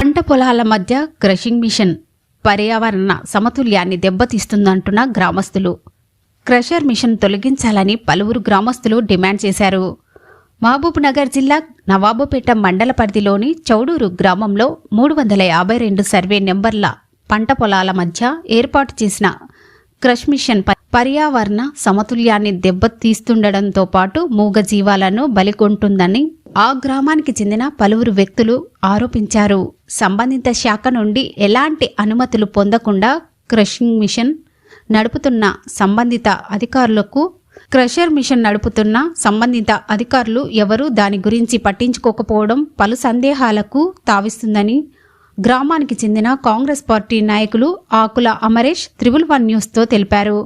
పంట పొలాల మధ్య క్రషింగ్ మిషన్ పర్యావరణ సమతుల్యాన్ని దెబ్బతీస్తుందంటున్న గ్రామస్తులు. క్రషర్ మిషన్ తొలగించాలని పలువురు గ్రామస్తులు డిమాండ్ చేశారు. మహబూబ్నగర్ జిల్లా నవాబుపేట మండల పరిధిలోని చౌడూరు గ్రామంలో మూడు వందల యాభై రెండు సర్వే నెంబర్ల పంట పొలాల మధ్య ఏర్పాటు చేసిన క్రష్ మిషన్ పర్యావరణ సమతుల్యాన్ని దెబ్బతీస్తుండటంతో పాటు మూగ జీవాలను బలికొంటుందని ఆ గ్రామానికి చెందిన పలువురు వ్యక్తులు ఆరోపించారు. సంబంధిత శాఖ నుండి ఎలాంటి అనుమతులు పొందకుండా క్రషింగ్ మిషన్ నడుపుతున్న సంబంధిత అధికారులకు క్రషర్ మిషన్ నడుపుతున్న సంబంధిత అధికారులు ఎవరూ దాని గురించి పట్టించుకోకపోవడం పలు సందేహాలకు తావిస్తుందని గ్రామానికి చెందిన కాంగ్రెస్ పార్టీ నాయకులు ఆకుల అమరేష్ త్రిబుల్ వన్ న్యూస్తో తెలిపారు.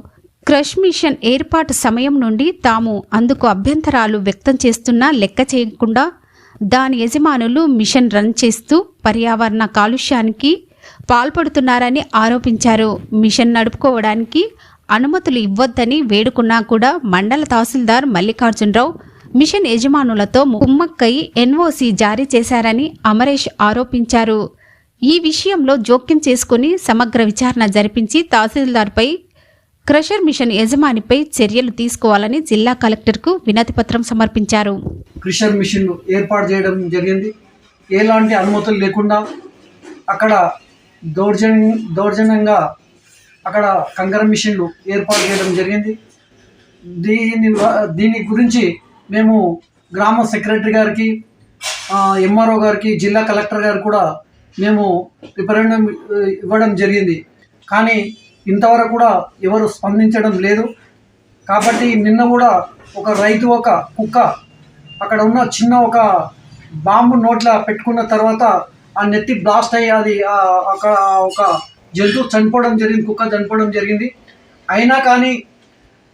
క్రష్ మిషన్ ఏర్పాటు సమయం నుండి తాము అందుకు అభ్యంతరాలు వ్యక్తం చేస్తున్నా లెక్క చేయకుండా దాని యజమానులు మిషన్ రన్ చేస్తూ పర్యావరణ కాలుష్యానికి పాల్పడుతున్నారని ఆరోపించారు. మిషన్ నడుపుకోవడానికి అనుమతులు ఇవ్వొద్దని వేడుకున్నా కూడా మండల తహసీల్దార్ మల్లికార్జునరావు మిషన్ యజమానులతో కుమ్మక్కై ఎన్ఓసి జారీ చేశారని అమరేష్ ఆరోపించారు. ఈ విషయంలో జోక్యం చేసుకుని సమగ్ర విచారణ జరిపించి తహసీల్దార్పై క్రషర్ మిషన్ యజమానిపై చర్యలు తీసుకోవాలని జిల్లా కలెక్టర్కు వినతి పత్రం సమర్పించారు. క్రషర్ మిషన్ ఏర్పాటు చేయడం జరిగింది. ఎలాంటి అనుమతులు లేకుండా అక్కడ దౌర్జన్ దౌర్జన్యంగా అక్కడ కంకర మిషన్లు ఏర్పాటు చేయడం జరిగింది. దీని దీని గురించి మేము గ్రామ సెక్రటరీ గారికి ఎంఆర్ఓ గారికి జిల్లా కలెక్టర్ గారు కూడా మేము రిఫరెండం ఇవ్వడం జరిగింది. కానీ ఇంతవరకు కూడా ఎవరు స్పందించడం లేదు. కాబట్టి నిన్న కూడా ఒక రైతు ఒక కుక్క అక్కడ ఉన్న చిన్న ఒక బాంబు నోట్ల పెట్టుకున్న తర్వాత ఆ నెత్తి బ్లాస్ట్ అయ్యి అది అక్కడ ఒక జంతువు చనిపోవడం జరిగింది కుక్క చనిపోవడం జరిగింది. అయినా కానీ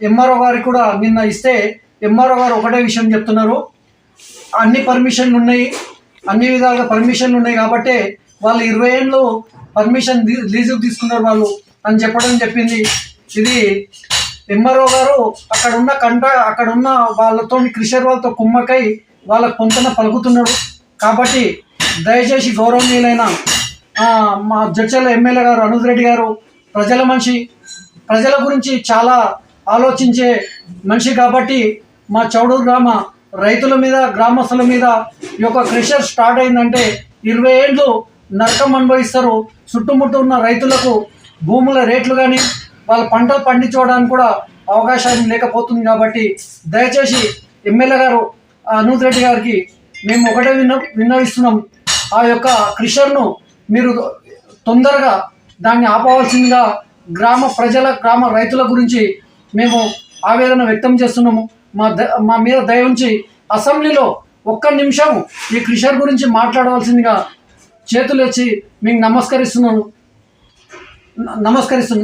ఎంఆర్ఓ గారికి కూడా నిన్న ఇస్తే ఎంఆర్ఓ గారు ఒకటే విషయం చెప్తున్నారు. అన్ని పర్మిషన్లు ఉన్నాయి అన్ని విధాలుగా పర్మిషన్లు ఉన్నాయి కాబట్టి వాళ్ళు ఇరవై ఏళ్ళు పర్మిషన్ లీజుకు తీసుకున్నారు వాళ్ళు. అని చెప్పడం చెప్పింది. ఇది ఎంఆర్ఓ గారు అక్కడున్న కంట అక్కడున్న వాళ్ళతో క్రిషర్ వాళ్ళతో కుమ్మకై వాళ్ళ పొంతన పలుకుతున్నాడు. కాబట్టి దయచేసి గౌరవనీయులైన మా జడ్చల ఎమ్మెల్యే గారు అనుజ్ రెడ్డి గారు ప్రజల మనిషి ప్రజల గురించి చాలా ఆలోచించే మనిషి కాబట్టి మా చౌడూరు గ్రామ రైతుల మీద గ్రామస్తుల మీద ఈ యొక్క క్రిషర్ స్టార్ట్ అయిందంటే ఇరవై ఏళ్ళు నరకం అనుభవిస్తారు. చుట్టుముట్టు ఉన్న రైతులకు భూముల రేట్లు కానీ వాళ్ళ పంటలు పండించుకోవడానికి కూడా అవకాశం లేకపోతుంది కాబట్టి దయచేసి ఎమ్మెల్యే గారు అనూత్ రెడ్డి గారికి మేము ఒకటే విన్న విన్నవిస్తున్నాం. ఆ యొక్క క్రిషర్ను మీరు తొందరగా దాన్ని ఆపవలసిందిగా గ్రామ ప్రజల గ్రామ రైతుల గురించి మేము ఆవేదన వ్యక్తం చేస్తున్నాము. మా ద మా మీద దయ ఉంచి అసెంబ్లీలో ఒక్క నిమిషం ఈ క్రిషర్ గురించి మాట్లాడవలసిందిగా చేతులు వచ్చి మీకు నమస్కరిస్తున్నాను. ನಮಸ್ಕರಿಸು